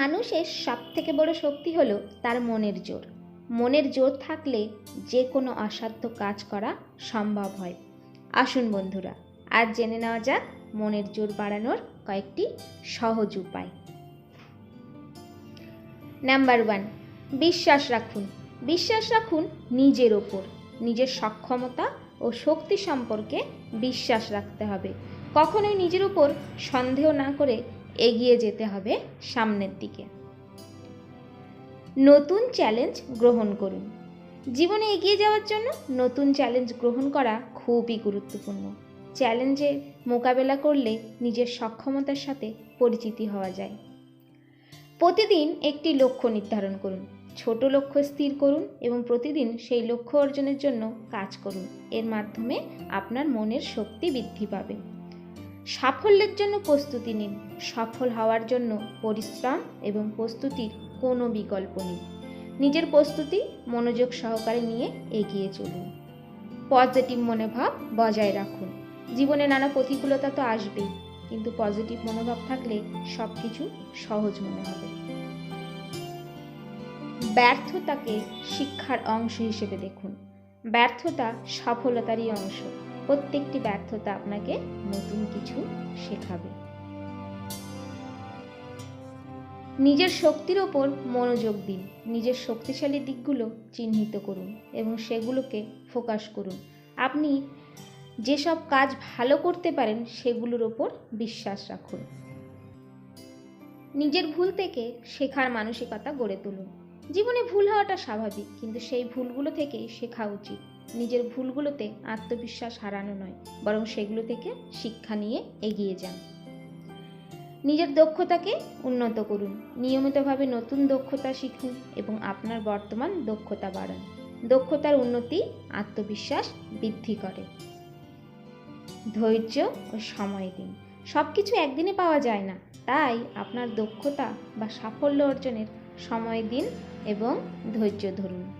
মানুষের সব থেকে বড় শক্তি হলো তার মনের জোর। মনের জোর থাকলে যে কোনো অসাধ্য কাজ করা সম্ভব হয়। আসুন বন্ধুরা, আজ জেনে নেওয়া যাক মনের জোর বাড়ানোর কয়েকটি সহজ উপায়। নাম্বার ওয়ান বিশ্বাস রাখুন। বিশ্বাস রাখুন নিজের ওপর। নিজের সক্ষমতা ও শক্তি সম্পর্কে বিশ্বাস রাখতে হবে। কখনোই নিজের উপর সন্দেহ না করে এগিয়ে যেতে হবে সামনের দিকে। নতুন চ্যালেঞ্জ গ্রহণ করুন। জীবনে এগিয়ে যাওয়ার জন্য নতুন চ্যালেঞ্জ গ্রহণ করা খুবই গুরুত্বপূর্ণ। চ্যালেঞ্জে মোকাবেলা করলে নিজের সক্ষমতার সাথে পরিচিতি হওয়া যায়। প্রতিদিন একটি লক্ষ্য নির্ধারণ করুন। ছোট লক্ষ্য স্থির করুন এবং প্রতিদিন সেই লক্ষ্য অর্জনের জন্য কাজ করুন। এর মাধ্যমে আপনার মনের শক্তি বৃদ্ধি পাবে। সাফল্যের জন্য প্রস্তুতি নিন। সফল হওয়ার জন্য পরিশ্রম এবং প্রস্তুতির কোনো বিকল্প নেই। নিজের প্রস্তুতি মনোযোগ সহকারে নিয়ে এগিয়ে চলুন। পজিটিভ মনোভাব বজায় রাখুন। জীবনে নানা প্রতিকূলতা তো আসবেই, কিন্তু পজিটিভ মনোভাব থাকলে সব কিছু সহজ মনে হবে। ব্যর্থতাকে শিক্ষার অংশ হিসেবে দেখুন। ব্যর্থতা সফলতারই অংশ। প্রত্যেকটি ব্যর্থতা আপনাকে নতুন কিছু শেখাবে। নিজের শক্তির ওপর মনোযোগ দিন। নিজের শক্তিশালী দিকগুলো চিহ্নিত করুন এবং সেগুলোকে ফোকাস করুন। আপনি যেসব কাজ ভালো করতে পারেন, সেগুলোর ওপর বিশ্বাস রাখুন। নিজের ভুল থেকে শেখার মানসিকতা গড়ে তুলুন। জীবনে ভুল হওয়াটা স্বাভাবিক, কিন্তু সেই ভুলগুলো থেকেই শেখা উচিত। নিজের ভুলগুলোতে আত্মবিশ্বাস হারানো নয়, বরং সেগুলো থেকে শিক্ষা নিয়ে এগিয়ে যান। নিজের দক্ষতাকে উন্নত করুন, নিয়মিতভাবে নতুন দক্ষতা শিখুন এবং আপনার বর্তমান দক্ষতা বাড়ান। দক্ষতার উন্নতি আত্মবিশ্বাস বৃদ্ধি করে। ধৈর্য ও সময় দিন। সব কিছু একদিনে পাওয়া যায় না, তাই আপনার দক্ষতা বা সাফল্য অর্জনের সময় দিন এবং ধৈর্য ধরুন।